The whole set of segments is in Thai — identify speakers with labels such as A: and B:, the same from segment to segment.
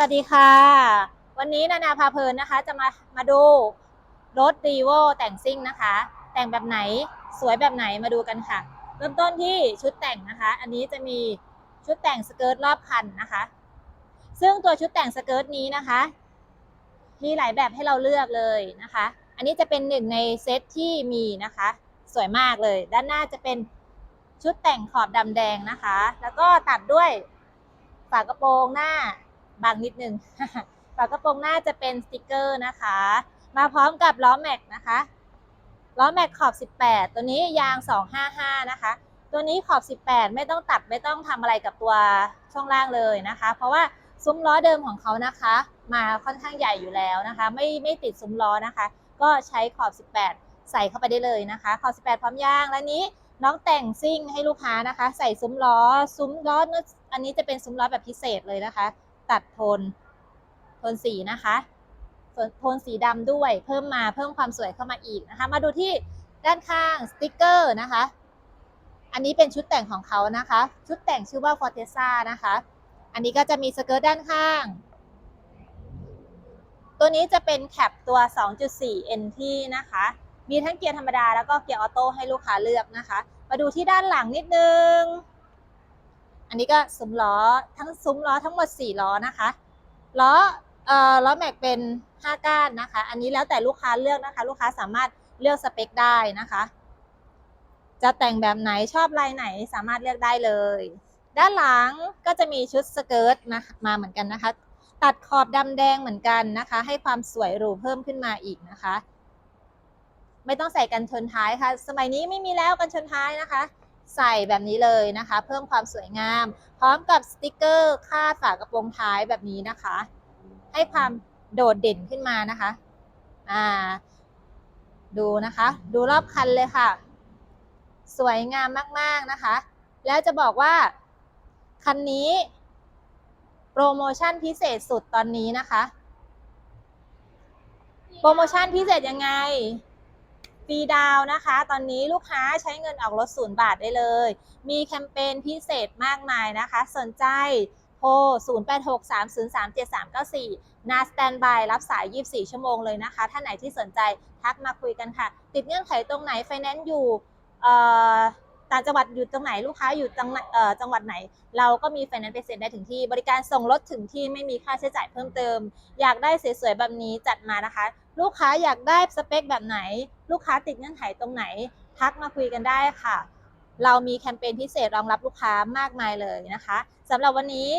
A: วัสดีค่ะ วันนี้นานาพาเพลินนะคะ จะมามาดูรถรีโวแต่งซิ่งนะคะ แต่งแบบไหนสวยแบบไหนมาดูกันค่ะ เริ่มต้นที่ชุดแต่งนะคะ อันนี้จะมีชุดแต่งสเกิร์ตรอบคันนะคะ ซึ่งตัวชุดแต่งสเกิร์ตนี้นะคะ มีหลายแบบให้เราเลือกเลยนะคะ อันนี้จะเป็นหนึ่งในเซตที่มีนะคะ สวยมากเลย ด้านหน้าจะเป็นชุดแต่งขอบดำแดงนะคะ แล้วก็ตัดด้วยฝากระโปรงหน้า บางนิดนึงฝากระโปรงหน้าจะเป็นสติกเกอร์นะคะ มาพร้อมกับล้อแม็กนะคะล้อแม็กขอบ 18 ตัวนี้ยาง 255 นะคะ ตัวนี้ขอบ 18 ไม่ต้องตัดไม่ต้องทำอะไรกับตัวช่วงล่างเลยนะคะ เพราะว่าซุ้มล้อเดิมของเขานะคะ มาค่อนข้างใหญ่อยู่แล้วนะคะ ไม่ไม่ติดซุ้มล้อนะคะ ก็ใช้ขอบ 18 ใส่เข้าไปได้เลยนะคะ ขอบ 18 พร้อมยางและนี้น้องแต่งซิ่งให้ลูกค้านะคะ ใส่ซุ้มล้อซุ้มล้อเนื้ออันนี้จะเป็นซุ้มล้อแบบพิเศษเลยนะคะ ตัดโทนโทนสีนะคะโทนสีดำด้วยเพิ่มมาเพิ่มความสวยเข้ามาอีกนะคะ มาดูที่ด้านข้างสติกเกอร์นะคะ อันนี้เป็นชุดแต่งของเขานะคะ ชุดแต่งชื่อว่า Forteza นะคะ อันนี้ก็จะมีสเกิร์ตด้านข้าง ตัวนี้จะเป็นแคปตัว 2.4 NT นะคะ มีทั้งเกียร์ธรรมดาแล้วก็เกียร์ออโต้ให้ลูกค้าเลือกนะคะ มาดูที่ด้านหลังนิดนึง อันนี้ก็ซุ้มล้อทั้งซุ้มล้อทั้งหมด 4 ล้อนะคะ ล้อเอ่อล้อแม็กเป็น 5 ก้านนะคะ อันนี้แล้วแต่ลูกค้าเลือกนะคะ ลูกค้าสามารถเลือกสเปคได้นะคะ จะแต่งแบบไหนชอบลายไหนสามารถเลือกได้เลย ด้านหลังก็จะมีชุดสเกิร์ตมามาเหมือนกันนะคะ ตัดขอบดำแดงเหมือนกันนะคะ ให้ความสวยหรูเพิ่มขึ้นมาอีกนะคะ ไม่ต้องใส่กันชนท้ายค่ะ สมัยนี้ไม่มีแล้วกันชนท้ายนะคะ ใส่แบบนี้เลยนะคะ เพิ่มความสวยงาม พร้อมกับสติกเกอร์คาดฝากระโปรงท้ายแบบนี้นะคะ ให้ความโดดเด่นขึ้นมานะคะอ่าดูนะคะ ดูรอบคันเลยค่ะ สวยงามมาก ๆนะคะ แล้วจะบอกว่า คันนี้ โปรโมชั่นพิเศษสุดตอนนี้นะคะ โปรโมชั่นพิเศษยังไง ฟรีดาวนะคะ ตอนนี้ลูกค้าใช้เงินออกรถศูนย์บาทได้เลย มีแคมเปญพิเศษมากมายนะคะ สนใจโทร 0863037394 นาสแตนบายรับสาย 24 ชั่วโมงเลยนะคะถ้าไหนที่สนใจทักมาคุยกันค่ะ ติดเงื่อนไขตรงไหนไฟแนนซ์อยู่ต่างจังหวัดอยู่ตรงไหนลูกค้าอยู่จังหวัดเอ่อจังหวัดไหน เราก็มีไฟแนนซ์ไปเซ็นได้ถึงที่ บริการส่งรถถึงที่ไม่มีค่าใช้จ่ายเพิ่มเติม อยากได้สวยๆแบบนี้จัดมานะคะ ลูกค้าอยากได้สเปคแบบไหน ลูกค้าติดเงื่อนไขตรงไหน ทักมาคุยกันได้ค่ะ เรามีแคมเปญพิเศษรองรับลูกค้ามากมายเลยนะคะสำหรับวันนี้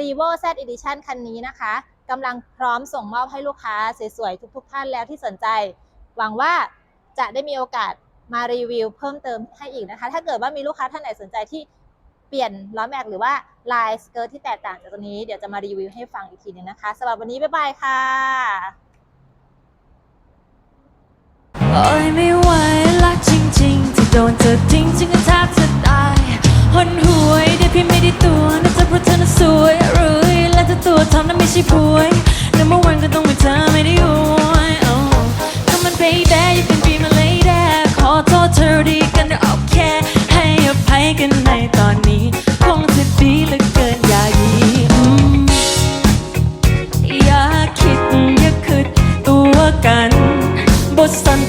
A: r e v o Z Edition คันนี้นะคะกำลังพร้อมส่งมอบให้ลูกค้าสวยๆทุกๆท่านแล้วที่สนใจ หวังว่าจะได้มีโอกาสมารีวิวเพิ่มเติมให้อีกนะคะ ถ้าเกิดว่ามีลูกค้าท่านไหนสนใจที่เปลี่ยนล้อแม็กหรือว่าลายสเกิร์ตที่แตกต่างจากตัวนี้ เดี๋ยวจะมารีวิวให้ฟังอีกทีนึงนะคะสำหรับวันนี้ บ๊ายบายค่ะ
B: โอ้ยไม่ไหวรักจริงที่โดนเธอทิ้งจนกระทั่จะตายหนหวยได้พี่ไม่ได้ตัวนะจะเพราะเธอน่ะสวยรือและจะตัวทอนั้นไม่ใช่ป่วยนึกเมื่อวันก็ต้องมีเธอไม่ได้หวยโอ้ก็มันไปได้ยังเป็นปมาเลยแดขอโทษเธอดีกันโอเคให้อภัยกันในตอนนี้คงจะดีเหลือเกินอย่าคิดอย่คิดตัวกันบทสัน